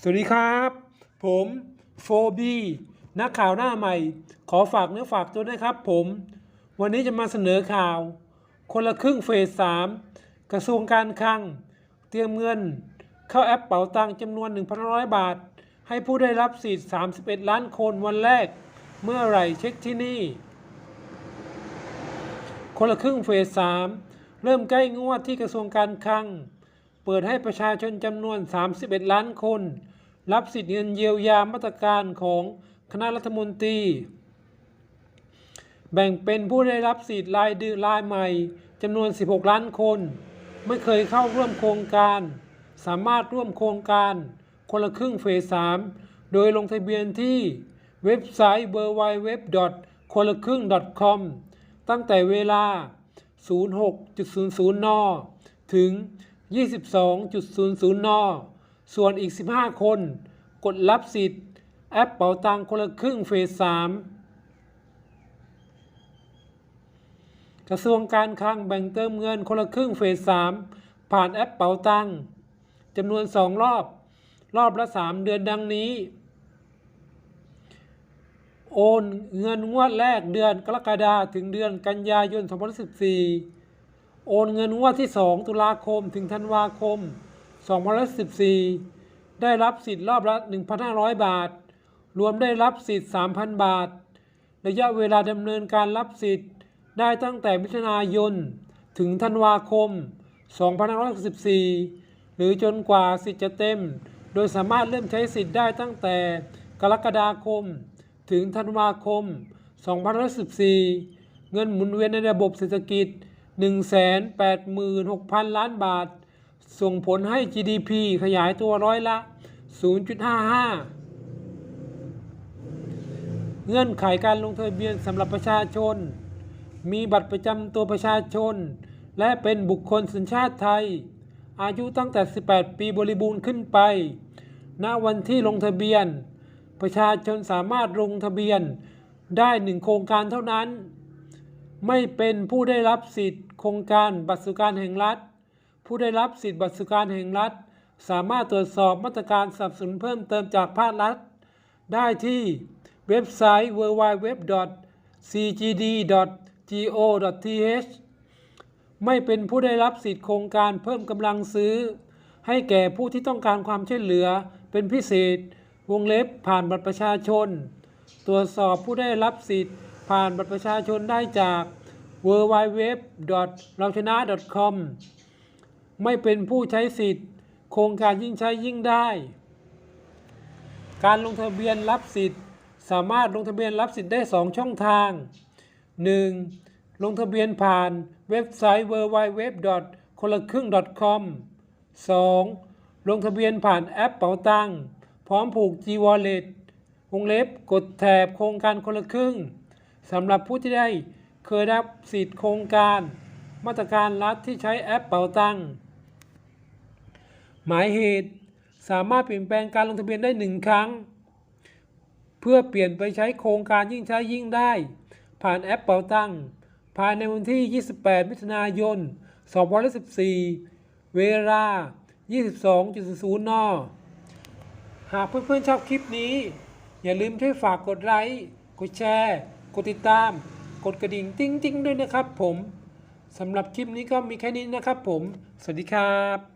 สวัสดีครับ ผมโฟบีนักข่าวหน้าใหม่ ขอฝากเนื้อฝากตัวด้วยครับผม วันนี้จะมาเสนอข่าว คนละครึ่งเฟสสามกระทรวงการคลัง เตรียมเงิน เข้าแอปเป๋าตังจำนวน1,500 บาท ให้ผู้ได้รับสิทธิ์ 31 ล้านคนวันแรก เมื่อไหร่เช็คที่นี่ คนละครึ่งเฟสสามเริ่มใกล้งวดที่กระทรวงการคลัง เปิดให้ประชาชนจำนวน 31 ล้านคน รับสิทธิเงินเยียวยามาตรการของคณะรัฐมนตรี แบ่งเป็นผู้ได้รับสิทธิ์รายดือรายใหม่จำนวน 16 ล้านคน ไม่เคยเข้าร่วมโครงการ สามารถร่วมโครงการ คนละครึ่งเฟส3โดยลงทะเบียนที่เว็บไซต์ www. คนละครึ่ง com ตั้งแต่เวลา 06.00 น ถึง 22.00 น ส่วนอีก 15 คน กดรับสิทธิ์ แอปเป๋าตังคนละครึ่งเฟส 3 กระทรวงการคลังแบ่งเติมเงินคนละครึ่งเฟส 3 ผ่านแอปเป๋าตังจำนวน 2 รอบ รอบละ 3 เดือนดังนี้ โอนเงินงวดแรกเดือนกรกฎาคมถึงเดือนกันยายน 2014 โอนเงินงวดที่ 2 ตุลาคมถึงธันวาคม2014 ได้รับสิทธิ์รอบละ 1,500 บาท รวมได้รับสิทธิ์ 3,000 บาท ระยะเวลาดำเนินการรับสิทธิ์ได้ตั้งแต่มิถุนายน ถึงธันวาคม 2564 หรือจนกว่าสิทธิ์จะเต็ม โดยสามารถเริ่มใช้สิทธิ์ได้ตั้งแต่กรกฎาคม ถึงธันวาคม 2514 เงินหมุนเวียนในระบบเศรษฐกิจ 186,000 ล้านบาท ส่งผลให้ GDP ขยายตัวร้อยละ 0.55 เงื่อนไขการลงทะเบียนสำหรับประชาชน มีบัตรประจำตัวประชาชน และเป็นบุคคลสัญชาติไทย อายุตั้งแต่ 18 ปีบริบูรณ์ขึ้นไป ณ วันที่ลงทะเบียน ประชาชนสามารถลงทะเบียนได้หนึ่งโครงการเท่านั้น ไม่เป็นผู้ได้รับสิทธิโครงการบัตรสวัสดิการแห่งรัฐ ผู้ได้รับสิทธิบัตรสวัสดิการแห่งรัฐ สามารถตรวจสอบมาตรการสนับสนุนเพิ่มเติมจากภาครัฐ ได้ที่เว็บไซต์ www.cgd.go.th ไม่เป็นผู้ได้รับสิทธิโครงการเพิ่มกำลังซื้อ ให้แก่ผู้ที่ต้องการความช่วยเหลือเป็นพิเศษ วงเล็บผ่านบัตรประชาชน ตรวจสอบผู้ได้รับสิทธิ์ ผ่านบัตรประชาชนได้จาก www. เราชนะ .com ไม่เป็นผู้ใช้สิทธิ์ โครงการยิ่งใช้ยิ่งได้ การลงทะเบียนรับสิทธิ์ สามารถลงทะเบียนรับสิทธิ์ได้ 2 ช่องทาง 1. ลงทะเบียนผ่านเว็บไซต์ www. คนละครึ่ง .com 2. ลงทะเบียนผ่านแอปเป๋าตัง พร้อมผูก G Wallet วงเล็บกดแถบโครงการคนละครึ่ง สำหรับผู้ที่ได้เคยรับสิทธิโครงการ มาตรการรัฐที่ใช้แอปเป๋าตังค์หมายเหตุสามารถเปลี่ยนแปลงการลงทะเบียนได้หนึ่งครั้ง เพื่อเปลี่ยนไปใช้โครงการยิ่งใช้ยิ่งได้ ผ่านแอปเป๋าตังภายในวันที่ 28 มิถุนายน 2014 เวลา 22.00 น หากเพื่อนๆชอบคลิปนี้ อย่าลืมช่วยฝากกดไลค์ กดแชร์ กดติดตาม กดกระดิ่งติ้งๆ ด้วยนะครับผมสำหรับคลิปนี้ก็มีแค่นี้นะครับผม สวัสดีครับ